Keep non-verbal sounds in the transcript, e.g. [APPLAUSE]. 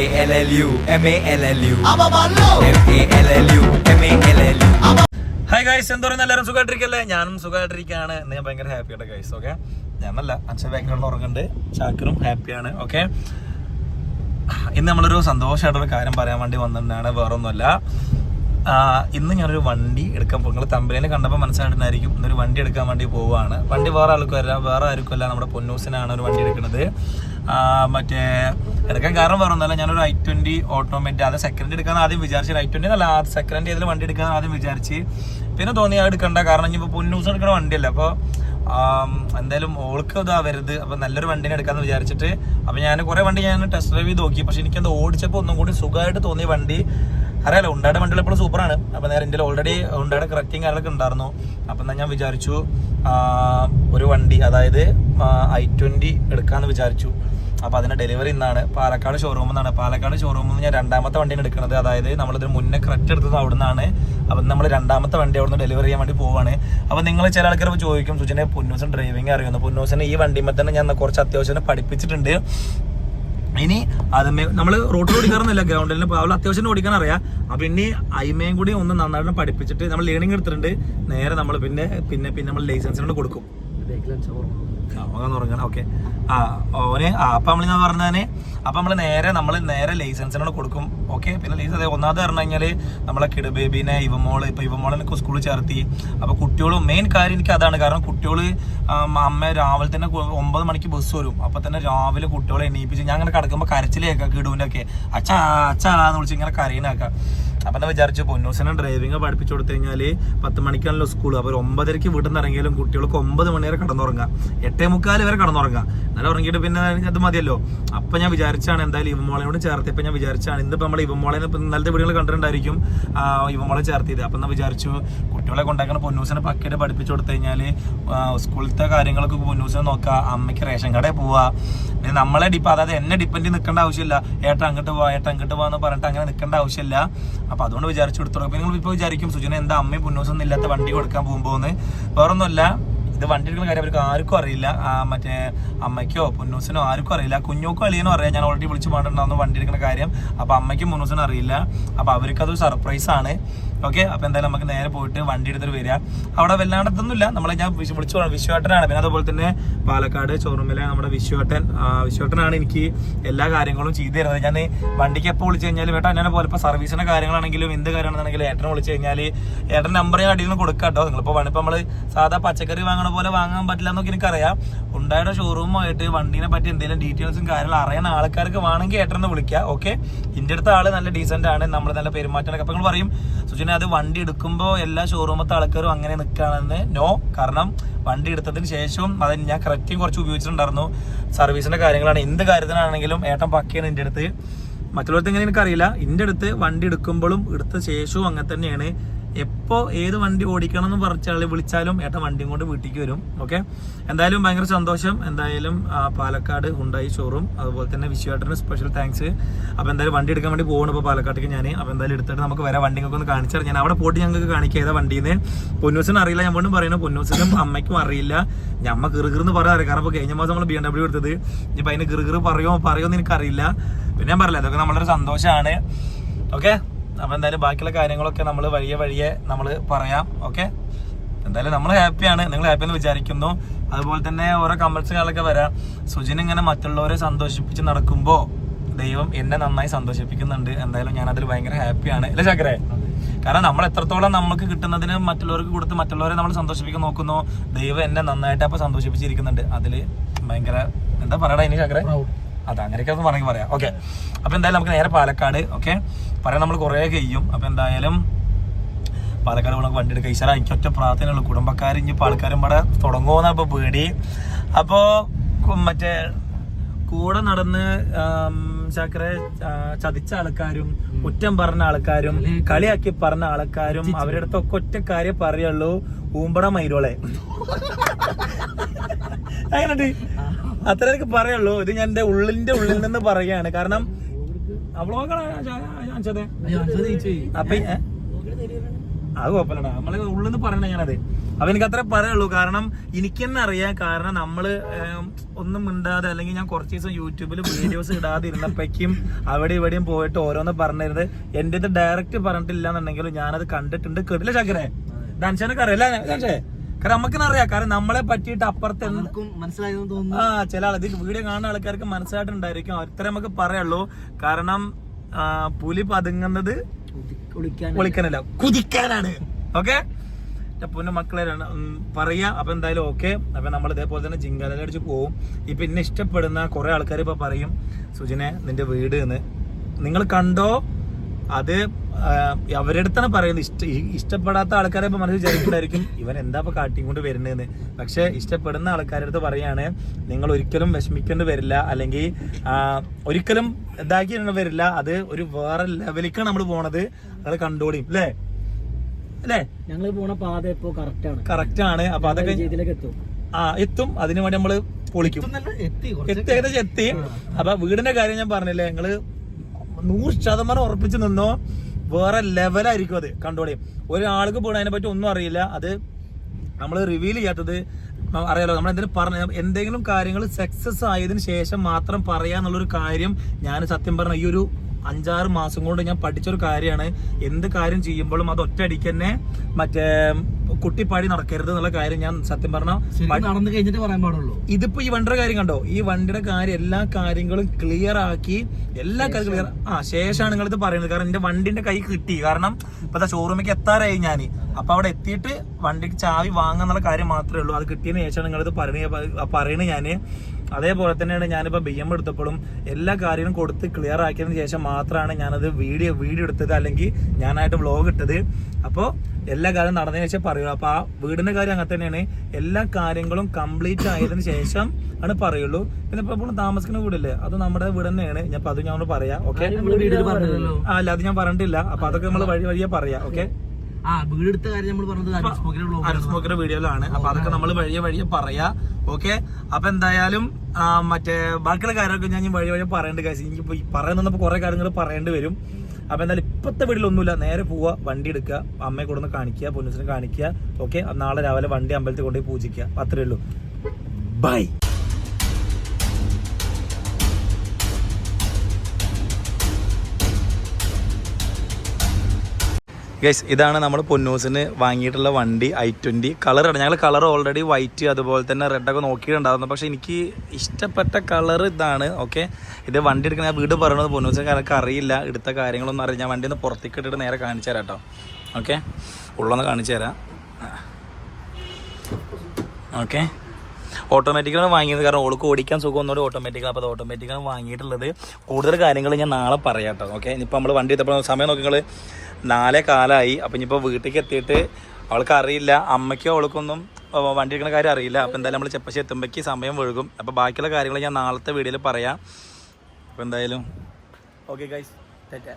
A L L U M A L L U. M A L L U M A L L U. Hi guys എന്താ പറയുക എല്ലാവരും സുഖമായിട്ടിരിക്കല്ലേ ഞാനും സുഖമായിട്ടിരിക്കുകയാണ് ഇന്ന് ഞാൻ ഭയങ്കര ഹാപ്പിയാണ് ഗൈസ് ഓക്കെ ഞാനല്ല അച്ഛൻ ബാക്ക്ഗ്രൗണ്ടിൽ ഉറങ്ങുന്നുണ്ട്. ചാക്കറും ഹാപ്പിയാണ് ഓക്കെ ഇന്ന് നമ്മളൊരു സന്തോഷമായിട്ടൊരു കാര്യം പറയാൻ വേണ്ടി വന്നിട്ടാണ് വേറൊന്നുമല്ല. ഇന്ന് ഞാനൊരു വണ്ടി എടുക്കാൻ പോകും. നിങ്ങൾ തമ്പലേനെ കണ്ടപ്പോൾ മനസ്സിലായിട്ടുണ്ടായിരിക്കും ഇന്നൊരു വണ്ടി എടുക്കാൻ വേണ്ടി പോവുകയാണ്. വണ്ടി വേറെ ആൾക്കും അല്ല വേറെ ആർക്കും അല്ല നമ്മുടെ പൊന്നൂസിനാണ് ഒരു വണ്ടി എടുക്കുന്നത്. മറ്റേ എടുക്കാൻ കാരണം വേറെ ഒന്നല്ല ഞാനൊരു ഐ ട്വന്റി ഓട്ടോമാറ്റിക് അത് സെക്കൻഡ് എടുക്കാൻ ആദ്യം വിചാരിച്ചു ഐ ട്വന്റി അല്ല സെക്കൻഡ് ഏതിൽ വണ്ടി എടുക്കാൻ ആദ്യം വിചാരിച്ച്. പിന്നെ തോന്നി ആ എടുക്കണ്ട. കാരണം ഇനിയിപ്പോൾ പൊന്നൂസ് എടുക്കുന്ന വണ്ടിയല്ല. അപ്പോൾ എന്തായാലും ഓൾക്ക് ഇതാ വരുത് അപ്പൊ നല്ലൊരു വണ്ടിനെ എടുക്കാന്ന് വിചാരിച്ചിട്ട്. അപ്പൊ ഞാൻ കുറെ വണ്ടി ഞാൻ ടെസ്റ്റ് ഡ്രൈവ് ചെയ്ത് നോക്കി. പക്ഷെ എനിക്കത് ഓടിച്ചപ്പോൾ ഒന്നും കൂടി സുഖമായിട്ട് തോന്നിയ വണ്ടി. അറിയാലോ ഉണ്ടായുടെ വണ്ടികൾ എപ്പോഴും സൂപ്പറാണ്. അപ്പൊ നേരെ എന്റെ ഓൾറെഡി ഉണ്ടായുടെ കറക്റ്റിങ് കാര്യങ്ങളൊക്കെ ഉണ്ടായിരുന്നു. അപ്പൊ എന്നാ ഞാൻ വിചാരിച്ചു ഒരു വണ്ടി. അതായത് ഐ ട്വന്റി എടുക്കാമെന്ന് വിചാരിച്ചു. അപ്പം അതിന്റെ ഡെലിവറി ഇന്നാണ്. പാലക്കാട് ഷോറൂമിൽ നിന്നാണ് പാലക്കാട് ഷോറൂമിൽ നിന്ന് ഞാൻ രണ്ടാമത്തെ വണ്ടിയാണ് എടുക്കുന്നത് അതായത് നമ്മളിതിന് മുന്നേ ക്രറ്റ് എടുത്തത് അവിടെ നിന്നാണ് അപ്പം നമ്മൾ രണ്ടാമത്തെ വണ്ടി അവിടെ നിന്ന് ഡെലിവറി ചെയ്യാൻ വേണ്ടി പോവാണ്. അപ്പം നിങ്ങൾ ചില ആൾക്കാർ ചോദിക്കും സുജനെ പൊന്നൂസൻ ഡ്രൈവിംഗ് അറിയുന്നു പൊന്നൂസനെ ഈ വണ്ടിമേ തന്നെ ഞാൻ കുറച്ച് അത്യാവശ്യം പഠിപ്പിച്ചിട്ടുണ്ട്. ഇനി അത് നമ്മൾ റോട്ടിൽ ഓടിക്കാറൊന്നുമില്ല. ഗ്രൗണ്ടിൽ അവൾ അത്യാവശ്യം ഓടിക്കാൻ അറിയാം. അപ്പം ഇനി അയിമയും കൂടി ഒന്ന് നന്നായിട്ട് പഠിപ്പിച്ചിട്ട് നമ്മൾ ലേണിംഗ് എടുത്തിട്ടുണ്ട്. നേരെ നമ്മൾ പിന്നെ പിന്നെ പിന്നെ നമ്മൾ ലൈസൻസിനോട് കൊടുക്കും. ഉറങ്ങണം. ഓക്കെ ആ ഓനെ ആ അപ്പൊ നമ്മൾ ഞാൻ പറഞ്ഞാൽ അപ്പൊ നമ്മൾ നേരെ നമ്മൾ നേരെ ലൈസൻസിനോട് കൊടുക്കും. ഓക്കെ പിന്നെ ലൈസൻസ് ഒന്നാമത് പറഞ്ഞു കഴിഞ്ഞാൽ നമ്മളെ കിട് ബേബിനെ ഇവമോൾ ഇപ്പൊ സ്കൂളിൽ ചേർത്തി. അപ്പൊ കുട്ടികളും മെയിൻ കാര്യം എനിക്ക് അതാണ്. കാരണം കുട്ടികൾ അമ്മ രാവിലെ തന്നെ ഒമ്പത് മണിക്ക് ബസ് വരും. അപ്പൊ തന്നെ രാവിലെ കുട്ടികളെ എണീപ്പിച്ച് ഞാൻ അങ്ങനെ കിടക്കുമ്പോ കരച്ചിലേക്കാം കിടുവിന്റെ ഒക്കെ. അച്ഛാ അച്ഛാ എന്ന് വിളിച്ച് ഇങ്ങനെ കരയിനാക്കാം അപ്പൊ നമ്മൾ വിചാരിച്ചു പൊന്നൂസിനെ ഡ്രൈവിംഗ് പഠിപ്പിച്ചു കൊടുത്തു കഴിഞ്ഞാൽ പത്ത് മണിക്കാണല്ലോ സ്കൂൾ അപ്പോൾ ഒരു ഒമ്പതരക്ക് വീട്ടിൽ നിന്ന് ഇറങ്ങിയാലും കുട്ടികൾക്ക് ഒമ്പത് മണി വരെ കടന്നുറങ്ങാം. എട്ടേ മുക്കാൽ വരെ കടന്നുറങ്ങാം. എന്നാലും ഉറങ്ങിയിട്ട് പിന്നെ അത് മതിയല്ലോ. അപ്പൊ ഞാൻ വിചാരിച്ചാണ് എന്തായാലും ഇവമോളെയോട് ചേർത്തപ്പോ ഞാൻ വിചാരിച്ചാണ് ഇന്നിപ്പോ നമ്മൾ ഇപ്പൊ ഇന്നലത്തെ വീടുകൾ കണ്ടിട്ടുണ്ടായിരിക്കും ആ, ഇവമോളെ ചേർത്തിയത് അപ്പൊ നമ്മൾ വിചാരിച്ചു കുട്ടികളെ കൊണ്ടാക്കണ പൊന്നൂസിനെ പക്കറ്റ് പഠിപ്പിച്ചു കൊടുത്തു കഴിഞ്ഞാൽ ആ, സ്കൂളിലത്തെ കാര്യങ്ങളൊക്കെ പൊന്നൂസിനെ നോക്കാം. അമ്മയ്ക്ക് റേഷൻ കടയിൽ പോവാ. പിന്നെ നമ്മളെ ഡിപ്പ് അതായത് എന്നെ ഡിപ്പെൻഡ് നിൽക്കേണ്ട ആവശ്യമില്ല. ഏട്ടാ അങ്ങോട്ട് പോവാ ഏട്ടാ അങ്ങോട്ട് പോവാന്ന് പറഞ്ഞിട്ട് അങ്ങനെ നിൽക്കേണ്ട ആവശ്യമില്ല. അപ്പൊ അതുകൊണ്ട് വിചാരിച്ചു കൊടുത്തു നിങ്ങൾ ഇപ്പൊ വിചാരിക്കും സുജന എന്താ അമ്മയും പൊന്നൂസൊന്നും ഇല്ലാത്ത വണ്ടി കൊടുക്കാൻ പോകുമ്പോന്ന്? വേറൊന്നുമല്ല ഇത് വണ്ടി എടുക്കുന്ന കാര്യം അവർക്ക് ആർക്കും അറിയില്ല. മറ്റേ അമ്മയ്ക്കോ പുന്നൂസിനോ ആർക്കും അറിയില്ല. കുഞ്ഞോക്കോ അളിയനോ അറിയാം ഞാൻ ഓൾറെഡി വിളിച്ച് പറഞ്ഞിട്ടുണ്ടായിരുന്നു വണ്ടി എടുക്കുന്ന കാര്യം. അപ്പൊ അമ്മയ്ക്കും മുന്നൂസിനും അറിയില്ല. അപ്പൊ അവർക്കതൊരു സർപ്രൈസാണ് ഓക്കെ അപ്പൊ എന്തായാലും നമുക്ക് നേരെ പോയിട്ട് വണ്ടി എടുത്തിട്ട് വരിക. അവിടെ വല്ലാണ്ടത്തൊന്നുമില്ല നമ്മളെ ഞാൻ വിളിച്ചു വിശ്വാട്ടനാണ് പിന്നെ അതുപോലെ തന്നെ പാലക്കാട് ചോറുമിലെ നമ്മുടെ വിശ്വേട്ടൻ വിശ്വാട്ടനാണ് എനിക്ക് എല്ലാ കാര്യങ്ങളും ചെയ്തു തരുന്നത്. ഞാൻ വണ്ടിക്ക് എപ്പോൾ വിളിച്ചു കഴിഞ്ഞാൽ ഏട്ടാ എന്നെ പോലെ ഇപ്പോൾ സർവീസിന്റെ കാര്യങ്ങളാണെങ്കിലും എന്ത് കാര്യമാണെന്നുണ്ടെങ്കിലും ഏട്ടനെ വിളിച്ചു കഴിഞ്ഞാൽ ഏട്ടൻ നമ്പർ ഞാൻ അടിയിൽ നിന്ന് കൊടുക്കാം കേട്ടോ. നിങ്ങളിപ്പോൾ വേണിപ്പോൾ നമ്മൾ സാധാ പച്ചക്കറി വാങ്ങണ പോലെ വാങ്ങാൻ പറ്റില്ല എന്നൊക്കെ എനിക്കറിയാം. ഉണ്ടായുടെ ഷോറൂമായിട്ട് വണ്ടിനെ പറ്റി എന്തെങ്കിലും ഡീറ്റെയിൽസും കാര്യങ്ങളും അറിയുന്ന ആൾക്കാർക്ക് വേണമെങ്കിൽ ഏട്ടനെ വിളിക്കുക ഓക്കെ? ഇന്റെ അടുത്ത ആൾ നല്ല ഡീസന്റ് ആണ്. നമ്മൾ നല്ല പെരുമാറ്റമൊക്കെ അപ്പൊ നിങ്ങൾ പറയും സുജന അത് വണ്ടി എടുക്കുമ്പോൾ എല്ലാ ഷോറൂമത്തെ ആൾക്കാരും അങ്ങനെ നിൽക്കുകയാണെന്ന് നോ. കാരണം വണ്ടി എടുത്തതിന് ശേഷവും അത് ഞാൻ കറക്റ്റ് കുറച്ച് ഉപയോഗിച്ചിട്ടുണ്ടായിരുന്നു. സർവീസിന്റെ കാര്യങ്ങളാണ്. എന്ത് കാര്യത്തിനാണെങ്കിലും ഏട്ടൻ പക്കയാണ് എന്റെ അടുത്ത്. മറ്റുള്ളവർക്ക് എങ്ങനെ എനിക്കറിയില്ല. എന്റെ അടുത്ത് വണ്ടി എടുക്കുമ്പോഴും എടുത്ത ശേഷവും അങ്ങനെ തന്നെയാണ്. എപ്പോ ഏത് വണ്ടി ഓടിക്കണം എന്ന് പറഞ്ഞാൽ വിളിച്ചാലും ഏട്ടൻ വണ്ടിയും കൊണ്ട് വീട്ടിലേക്ക് വരും. ഓക്കെ എന്തായാലും ഭയങ്കര സന്തോഷം. എന്തായാലും പാലക്കാട് ഉണ്ടായി ഷോറും അതുപോലെ തന്നെ വിശ്വേട്ടന് സ്പെഷ്യൽ താങ്ക്സ് അപ്പൊ എന്തായാലും വണ്ടി എടുക്കാൻ വേണ്ടി പോകണം ഇപ്പോൾ പാലക്കാട്ടേക്ക് ഞാൻ അപ്പൊ എന്തായാലും എടുത്തിട്ട് നമുക്ക് വരാം വണ്ടി ഒക്കെ ഒന്ന് കാണിച്ചാൽ ഞാൻ അവിടെ പോയിട്ട് ഞങ്ങൾക്ക് കാണിക്കാം ഏതാ വണ്ടിന്ന്. പൊന്നൂസിന് അറിയില്ല ഞാൻ വീണ്ടും പറയുന്നത് പൊന്നൂസിനും അമ്മയ്ക്കും അറിയില്ല. ഞമ്മ കിറുകിറന്ന് പറയാറ്. കാരണം കഴിഞ്ഞ മാസം നമ്മൾ ബി എം ഡബ്ല്യൂ എടുത്തത്. ഇനിയിപ്പോ അതിന് കിറുകിറ് പറയോ പറയോ എന്ന് എനിക്കറിയില്ല. പിന്നെ ഞാൻ പറയില്ല അതൊക്കെ നമ്മളൊരു സന്തോഷമാണ് ഓക്കെ അപ്പൊ എന്തായാലും ബാക്കിയുള്ള കാര്യങ്ങളൊക്കെ നമ്മൾ വഴിയെ വഴിയെ നമ്മൾ പറയാം ഓക്കെ എന്തായാലും നമ്മൾ ഹാപ്പിയാണ് നിങ്ങൾ ഹാപ്പി എന്ന് വിചാരിക്കുന്നു. അതുപോലെ തന്നെ ഓരോ കമന്റ്സുകളൊക്കെ വരാം. സുജിൻ ഇങ്ങനെ മറ്റുള്ളവരെ സന്തോഷിപ്പിച്ച് നടക്കുമ്പോൾ ദൈവം എന്നെ നന്നായി സന്തോഷിപ്പിക്കുന്നുണ്ട്. എന്തായാലും ഞാൻ അതിൽ ഭയങ്കര ഹാപ്പിയാണ് അല്ലേ ചക്രേ? കാരണം നമ്മൾ എത്രത്തോളം നമുക്ക് കിട്ടുന്നതിന് മറ്റുള്ളവർക്ക് കൊടുത്ത് മറ്റുള്ളവരെ നമ്മൾ സന്തോഷിപ്പിക്കാൻ നോക്കുന്നു ദൈവം എന്നെ നന്നായിട്ട് അപ്പോൾ സന്തോഷിപ്പിച്ചിരിക്കുന്നുണ്ട്. അതിൽ ഭയങ്കര എന്താ പറയടാ ഇനി ചാക്കരെ അതെ അങ്ങനെയൊക്കെ ഒന്ന് പറഞ്ഞു പറയാം. ഓക്കെ അപ്പൊ എന്തായാലും നമുക്ക് നേരെ പാലക്കാട് ഓക്കെ പറയാൻ നമ്മൾ കുറേ കഴിയും. അപ്പൊ എന്തായാലും പാലക്കാട് പോകണം വണ്ടി എടുക്കുക ഈശ്വര എനിക്ക് ഒറ്റ പ്രാർത്ഥനയുള്ളൂ കുടുംബക്കാർ ഇനി പാലക്കാരും ഇവിടെ തുടങ്ങുമെന്നാണ് ഇപ്പൊ പേടി. അപ്പോ കു- മറ്റേ കൂടെ നടന്ന് ചക്ര ചതിച്ച ആൾക്കാരും കുറ്റം പറഞ്ഞ ആൾക്കാരും കളിയാക്കി പറഞ്ഞ ആൾക്കാരും അവരുടെ അടുത്തൊക്കെ ഒറ്റ കാര്യം പറയുള്ളൂ. ഊമ്പട മൈരോളെ [LAUGHS] അങ്ങനെയുണ്ട് അത്ര എനിക്ക് പറയുള്ളൂ. ഇത് ഞാൻ എന്റെ ഉള്ളിന്റെ ഉള്ളിൽ നിന്ന് പറയാണ് കാരണം അപ്പൊ? അത് കുഴപ്പമില്ലടാ നമ്മളെ ഉള്ളിൽ നിന്ന് പറയണ ഞാനത്. അപ്പൊ എനിക്ക് അത്രേ പറയുള്ളൂ. കാരണം എനിക്ക് തന്നെ അറിയാം. കാരണം നമ്മൾ ഒന്നും മിണ്ടാതെ അല്ലെങ്കിൽ ഞാൻ കുറച്ച് ദിവസം യൂട്യൂബിൽ വീഡിയോസ് ഇടാതെ ഇരുന്നപ്പോഴേക്കും അവിടെ ഇവിടെയും പോയിട്ട് ഓരോന്ന് പറഞ്ഞിരുന്നത്. എന്റെ ഇത് ഡയറക്റ്റ് പറഞ്ഞിട്ടില്ല എന്നുണ്ടെങ്കിലും ഞാനത് കണ്ടിട്ടുണ്ട്. കേട്ടില്ല ചക്കരെ ഡാൻഷനൊക്കെ അറിയാം അല്ലേ? കാരണം നമുക്ക് അറിയാം കാരണം നമ്മളെ പറ്റിയിട്ട് അപ്പുറത്തെ ആ ചില ആൾ ഇത് വീഡിയോ കാണുന്ന ആൾക്കാർക്ക് മനസ്സിലായിട്ടുണ്ടായിരിക്കും. അത്ര നമുക്ക് പറയുള്ളൂ കാരണം പുലി പതുങ്ങുന്നത് കുളിക്കാനല്ല കുതിക്കാനാണ്. ഓക്കെ? പൊന്നു മക്കളെ പറയാ. അപ്പൊ എന്തായാലും ഓക്കെ. അപ്പൊ നമ്മൾ ഇതേപോലെ തന്നെ ജിങ്കാല അടിച്ച് പോവും. ഇപ്പൊ എന്നെ ഇഷ്ടപ്പെടുന്ന കുറെ ആൾക്കാർ ഇപ്പൊ പറയും സുജിനെ നിന്റെ വീട് എന്ന്. നിങ്ങൾ കണ്ടോ? അത് അവരെടുത്താണ് അവരുടെ അടുത്താണ് പറയുന്നത്. ഇഷ്ട ഇഷ്ടപ്പെടാത്ത ആൾക്കാരെ ഇപ്പൊ മനസ്സിൽ വിചാരിക്കുന്നുണ്ടായിരിക്കും ഇവൻ എന്താ ഇപ്പൊ കാട്ടിയും കൊണ്ട് വരുന്നതെന്ന്? പക്ഷെ ഇഷ്ടപ്പെടുന്ന ആൾക്കാരുടെ അടുത്ത് പറയാണ് നിങ്ങൾ ഒരിക്കലും വിഷമിക്കേണ്ടി വരില്ല അല്ലെങ്കിൽ ഒരിക്കലും ഇതാക്കി വരില്ല. അത് ഒരു വേറെ ലെവലിക്കാണ് നമ്മൾ പോണത്. അത് കണ്ടോളിയും. അല്ലേ അല്ലേ ഞങ്ങൾ പോണ പാത ഇപ്പോ കറക്റ്റ് ആണ്. കറക്റ്റ് ആണ്. അപ്പൊ അതൊക്കെ ആ എത്തും. അതിനു വേണ്ടി നമ്മൾ പൊളിക്കും. എത്തി എത്തി ഏകദേശം എത്തി. അപ്പൊ വീടിന്റെ കാര്യം ഞാൻ പറഞ്ഞില്ലേ നിങ്ങൾ നൂറ് ശതമാനം ഉറപ്പിച്ച് നിന്നോ വേറെ ലെവലായിരിക്കും അത്. കണ്ടോളി ഒരാൾക്ക് പോണ അതിനെ പറ്റി ഒന്നും അറിയില്ല. അത് നമ്മൾ റിവീൽ ചെയ്യാത്തത് അറിയാലോ നമ്മൾ എന്തെങ്കിലും പറഞ്ഞ എന്തെങ്കിലും കാര്യങ്ങൾ സക്സസ് ആയതിന് ശേഷം മാത്രം പറയാന്നുള്ളൊരു കാര്യം ഞാൻ സത്യം പറഞ്ഞ ഈ ഒരു അഞ്ചാറ് മാസം കൊണ്ട് ഞാൻ പഠിച്ചൊരു കാര്യമാണ്. എന്ത് കാര്യം ചെയ്യുമ്പോഴും അത് ഒറ്റയടിക്ക് തന്നെ മറ്റേ കുട്ടിപ്പാടി നടക്കരുത് എന്നുള്ള കാര്യം ഞാൻ സത്യം പറഞ്ഞാൽ നടന്നു കഴിഞ്ഞിട്ട് പറയാൻ പാടുള്ളൂ. ഇതിപ്പോ ഈ വണ്ടിയുടെ കാര്യം കണ്ടോ? ഈ വണ്ടിയുടെ കാര്യം എല്ലാ കാര്യങ്ങളും ക്ലിയർ ആക്കി എല്ലാ കാര്യങ്ങളും ക്ലിയർ ആ ശേഷമാണ് നിങ്ങൾ ഇത് പറയുന്നത്. കാരണം എന്റെ വണ്ടിന്റെ കൈ കിട്ടി. കാരണം ഇപ്പൊ ഷോറൂമിലേക്ക് എത്താറായി ഞാൻ അപ്പൊ അവിടെ എത്തിയിട്ട് വണ്ടിക്ക് ചാവി വാങ്ങാന്നുള്ള കാര്യം മാത്രമേ ഉള്ളൂ. അത് കിട്ടിയതിന് ശേഷമാണ് നിങ്ങളിത് പറയുന്നത്. പറയുന്നത് ഞാൻ അതേപോലെ തന്നെയാണ് ഞാനിപ്പോ ബി എം എടുത്തപ്പോഴും എല്ലാ കാര്യങ്ങളും കൊടുത്ത് ക്ലിയർ ആക്കിയതിന് ശേഷം മാത്രമാണ് ഞാനത് വീഡിയോ വീഡിയോ എടുത്തത് അല്ലെങ്കിൽ ഞാനായിട്ട് വ്ളോഗ് ഇട്ടത്. അപ്പോൾ എല്ലാ കാര്യം നടന്നതിന് ശേഷം പറയുള്ളൂ അപ്പൊ ആ വീടിന്റെ കാര്യം അങ്ങനെ തന്നെയാണ്. എല്ലാ കാര്യങ്ങളും കംപ്ലീറ്റ് ആയതിനു ശേഷം ആണ് പറയുള്ളൂ. പിന്നെ ഇപ്പൊ ഇപ്പോൾ താമസിക്കുന്ന വീടില്ലേ? അത് നമ്മുടെ വീട് തന്നെയാണ്. ഞാൻ അത് ഞാൻ പറയാം. ഓക്കെ അല്ല അത് ഞാൻ പറഞ്ഞിട്ടില്ല. അപ്പൊ അതൊക്കെ നമ്മൾ വഴി വഴിയെ പറയാം. ഓക്കെ വീടെടുത്ത കാര്യം നമ്മൾ പറഞ്ഞത് അരിസ്മോക്കിന്റെ വീഡിയോയിലാണ്. അപ്പൊ അതൊക്കെ നമ്മൾ വഴിയെ വഴിയെ പറയാ. ഓക്കെ അപ്പൊ എന്തായാലും മറ്റേ ബാക്കിയുള്ള കാര്യമൊക്കെ ഞാൻ വഴി വഴി പറയേണ്ട കാര്യം എനിക്കിപ്പോ പറയുന്നപ്പോ കുറെ കാര്യങ്ങൾ പറയേണ്ടി വരും. അപ്പൊ എന്നാലും ഇപ്പത്തെ വീട്ടിലൊന്നുമില്ല. നേരെ പോവുക വണ്ടി എടുക്കുക അമ്മയെ കൊടുന്ന് കാണിക്കുക പൊന്നുസിനെ കാണിക്കുക. ഓക്കെ നാളെ രാവിലെ വണ്ടി അമ്പലത്തിൽ കൊണ്ടുപോയി പൂജിക്കുക. അത്രേ ഉള്ളൂ. ബൈ ഗൈസ് ഇതാണ് നമ്മൾ പൊന്നൂസിന് വാങ്ങിയിട്ടുള്ള വണ്ടി ഐ ട്വന്റി കളറാണ് ഞങ്ങൾ കളർ ഓൾറെഡി വൈറ്റ് അതുപോലെ തന്നെ റെഡൊക്കെ നോക്കിയിട്ടുണ്ടായിരുന്നു. പക്ഷേ എനിക്ക് ഇഷ്ടപ്പെട്ട കളർ ഇതാണ് ഓക്കെ ഇത് വണ്ടി എടുക്കുന്ന വീട് പറയണത് പൊന്നൂസിന് കാരണം അറിയില്ല. എടുത്ത കാര്യങ്ങളൊന്നും അറിയില്ല. ഞാൻ വണ്ടി ഒന്ന് പുറത്തേക്ക് ഇട്ടിട്ട് നേരെ കാണിച്ചു തരാം കേട്ടോ ഓക്കെ ഉള്ളൊന്ന് കാണിച്ചു തരാം. ഓക്കെ ഓട്ടോമാറ്റിക്കാണ് വാങ്ങിയത്. കാരണം ഓൾക്ക് ഓടിക്കാൻ സുഖം ഒന്നുകൂടി ഓട്ടോമാറ്റിക്കാണ് അപ്പോൾ അത് ഓട്ടോമാറ്റിക്കാണ് വാങ്ങിയിട്ടുള്ളത്. കൂടുതൽ കാര്യങ്ങൾ ഞാൻ നാളെ പറയാം കേട്ടോ ഓക്കെ ഇനിയിപ്പോൾ നമ്മൾ വണ്ടി എത്തപ്പോൾ സമയം നോക്കി നിങ്ങൾ നാലേ കാലമായി അപ്പം ഇനിയിപ്പോൾ വീട്ടിലേക്ക് എത്തിയിട്ട് അവൾക്ക് അറിയില്ല. അമ്മയ്ക്കോ അവൾക്കൊന്നും വണ്ടി എടുക്കുന്ന കാര്യം അറിയില്ല. അപ്പോൾ എന്തായാലും നമ്മൾ ചെപ്പശ്ശി എത്തുമ്പോഴേക്ക് സമയം വഴുകും. അപ്പോൾ ബാക്കിയുള്ള കാര്യങ്ങൾ ഞാൻ നാളത്തെ വീഡിയോയിൽ പറയാം. അപ്പോൾ എന്തായാലും ഓക്കെ ഗൈസ് തെറ്റാ